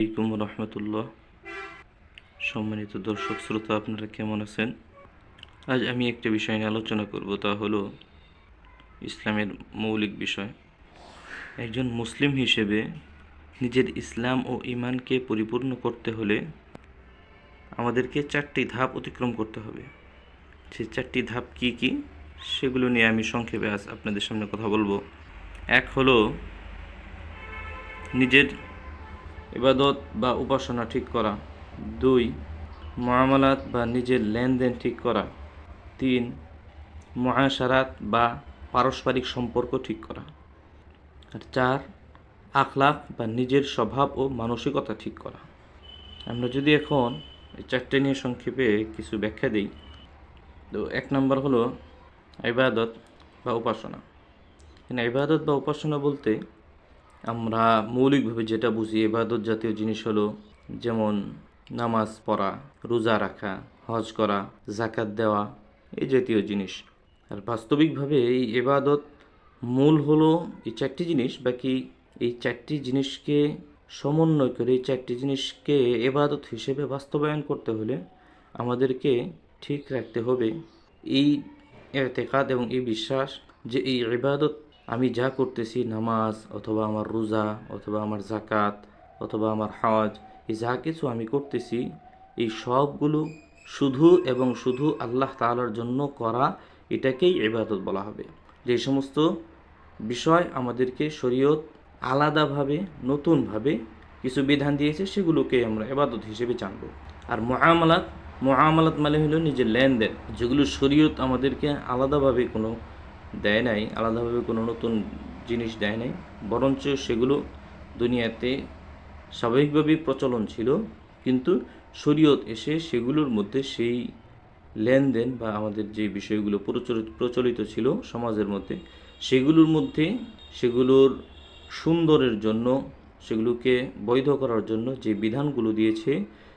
আলাইকুম রহমতুল্লাহ। সম্মানিত দর্শক, শ্রোতা, আপনারা কেমন আছেন? আজ আমি একটা বিষয় নিয়ে আলোচনা করব, তা হলো ইসলামের মৌলিক বিষয়। একজন মুসলিম হিসেবে নিজের ইসলাম ও ইমানকে পরিপূর্ণ করতে হলে আমাদেরকে চারটি ধাপ অতিক্রম করতে হবে। সেই চারটি ধাপ কি কি, সেগুলো নিয়ে আমি সংক্ষেপে আজ আপনাদের সামনে কথা বলব। এক হলো নিজের ইবাদত বা উপাসনা ঠিক করা। দুই মহামালাত বা নিজের লেনদেন ঠিক করা। তিন মহাসারাত বা পারস্পরিক সম্পর্ক ঠিক করা। আর চার আখলাক বা নিজের স্বভাব ও মানসিকতা ঠিক করা। আমরা যদি এখন এই চারটে নিয়ে সংক্ষেপে কিছু ব্যাখ্যা দিই, তো এক নম্বর হলো ইবাদত বা উপাসনা। এখানে ইবাদত বা উপাসনা বলতে আমরা মৌলিকভাবে যেটা বুঝি এবাদত জাতীয় জিনিস হলো যেমন নামাজ পড়া, রোজা রাখা, হজ করা জাকাত দেওয়া, এই জাতীয় জিনিস। আর বাস্তবিকভাবে এই এবাদত মূল হলো এই চারটি জিনিস, বাকি এই চারটি জিনিসকে সমন্বয় করে, এই চারটি জিনিসকে এবাদত হিসেবে বাস্তবায়ন করতে হলে আমাদেরকে ঠিক রাখতে হবে। এই এতেকাদ এবং এই বিশ্বাস যে এই ইবাদত আমি যা করতেছি, নামাজ অথবা আমার রোজা অথবা আমার জাকাত অথবা আমার হজ, এই যা কিছু আমি করতেছি, এই সবগুলো শুধু এবং শুধু আল্লাহ তাআলার জন্য করা, এটাকেই ইবাদত বলা হবে। যে সমস্ত বিষয় আমাদেরকে শরীয়ত আলাদাভাবে, নতুনভাবে কিছু বিধান দিয়েছে, সেগুলোকে আমরা এবাদত হিসেবে জানব। আর মহামালাত মহামালাত মানে হলো নিজের লেনদেন, যেগুলো শরীয়ত আমাদেরকে আলাদাভাবে কোনো দেয় নাই, আলাদাভাবে কোনো নতুন জিনিস দেয় নাই, বরঞ্চ সেগুলো দুনিয়াতে স্বাভাবিকভাবেই প্রচলন ছিল, কিন্তু শরীয়ত এসে সেগুলোর মধ্যে সেই লেনদেন বা আমাদের যে বিষয়গুলো প্রচলিত প্রচলিত ছিল সমাজের মধ্যে, সেগুলোর মধ্যে সেগুলোর সুন্দরের জন্য, সেগুলোকে বৈধ করার জন্য যে বিধানগুলো দিয়েছে,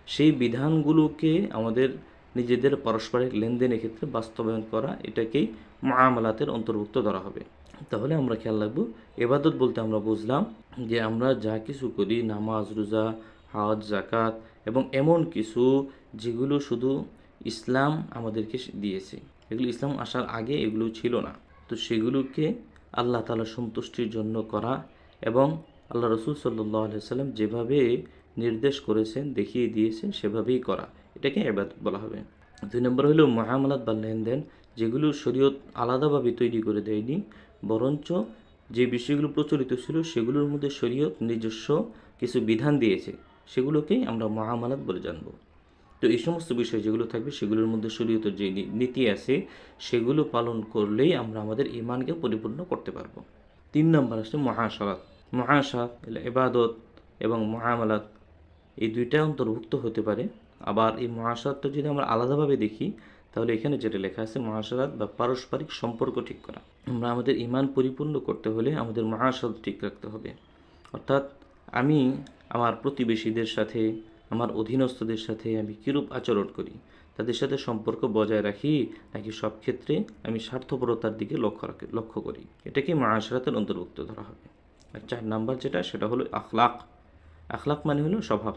সেই বিধানগুলোকে আমাদের নিজেদের পারস্পরিক লেনদেনের ক্ষেত্রে বাস্তবায়ন করা, এটাকেই মামালাতের অন্তর্ভুক্ত ধরা হবে। তাহলে আমরা খেয়াল রাখব, এবাদত বলতে আমরা বুঝলাম যে আমরা যা কিছু করি, নামাজ, রোজা, হজ জাকাত এবং এমন কিছু যেগুলো শুধু ইসলাম আমাদেরকে দিয়েছে। এগুলো ইসলাম আসার আগে এগুলো ছিল না। তো সেগুলোকে আল্লাহ তালা সন্তুষ্টির জন্য করা এবং আল্লাহ রসুল সাল্লাহ সাল্লাম যেভাবে নির্দেশ করেছেন, দেখিয়ে দিয়েছেন, সেভাবেই করা। এটাকে এবাদত বলা হবে। দুই নম্বর হলো মহামালাত বা লেনদেন, যেগুলো শরীয়ত আলাদাভাবে তৈরি করে দেয়নি, বরঞ্চ যে বিষয়গুলো প্রচলিত ছিল সেগুলোর মধ্যে শরীয়ত নিজস্ব কিছু বিধান দিয়েছে, সেগুলোকেই আমরা মহামালাত বলে জানব। তো এই সমস্ত বিষয় যেগুলো থাকবে সেগুলোর মধ্যে শরীয়তের যে নীতি আছে, সেগুলো পালন করলেই আমরা আমাদের ইমানকে পরিপূর্ণ করতে পারব। তিন নম্বর আসছে মহাসারাত মহাসাত এবাদত এবং মহামালাত, এই দুইটা অন্তর্ভুক্ত হতে পারে। আবার এই মহাসারাতটা যদি আমরা আলাদাভাবে দেখি, তাহলে এখানে যেটা লেখা আছে মহাসারাত বা পারস্পরিক সম্পর্ক ঠিক করা। আমরা আমাদের ইমান পরিপূর্ণ করতে হলে আমাদের মহাসারাত ঠিক রাখতে হবে। অর্থাৎ আমি আমার প্রতিবেশীদের সাথে, আমার অধীনস্থদের সাথে আমি কীরূপ আচরণ করি? তাদের সাথে সম্পর্ক বজায় রাখি নাকি সব ক্ষেত্রে আমি স্বার্থপরতার দিকে লক্ষ্য রাখি, লক্ষ্য করি? এটাকে মহাসারাতের অন্তর্ভুক্ত ধরা হবে? আর চার নাম্বার যেটা, সেটা হলো আখলাক আখলাক মানে হলো স্বভাব।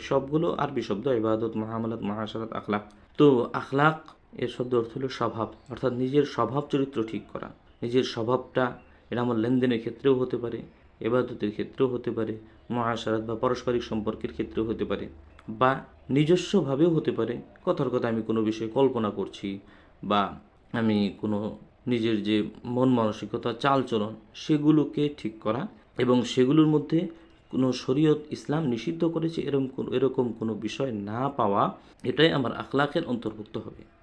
সবগুলো আরবি শব্দ, ইবাদত, মহামালাত, মহাসারাত, আখলাক। তো আখলাক এর শব্দ অর্থ হলো স্বভাব। অর্থাৎ নিজের স্বভাব চরিত্র ঠিক করা। নিজের স্বভাবটা এটা আমার লেনদেনের ক্ষেত্রেও হতে পারে এবাদতের ক্ষেত্রেও হতে পারে, মহাসারাত বা পারস্পরিক সম্পর্কের ক্ষেত্রেও হতে পারে বা নিজস্বভাবেও হতে পারে। কথার কথা আমি কোনো বিষয়ে কল্পনা করছি বা আমি কোনো নিজের যে মন মানসিকতা, চালচলন, সেগুলোকে ঠিক করা এবং সেগুলোর মধ্যে কোনো শরীয়ত ইসলাম নিষিদ্ধ করেছে, এরকম কোনো এরকম কোনো বিষয় না পাওয়া, এটাই আমার আখলাকের অন্তর্ভুক্ত হবে।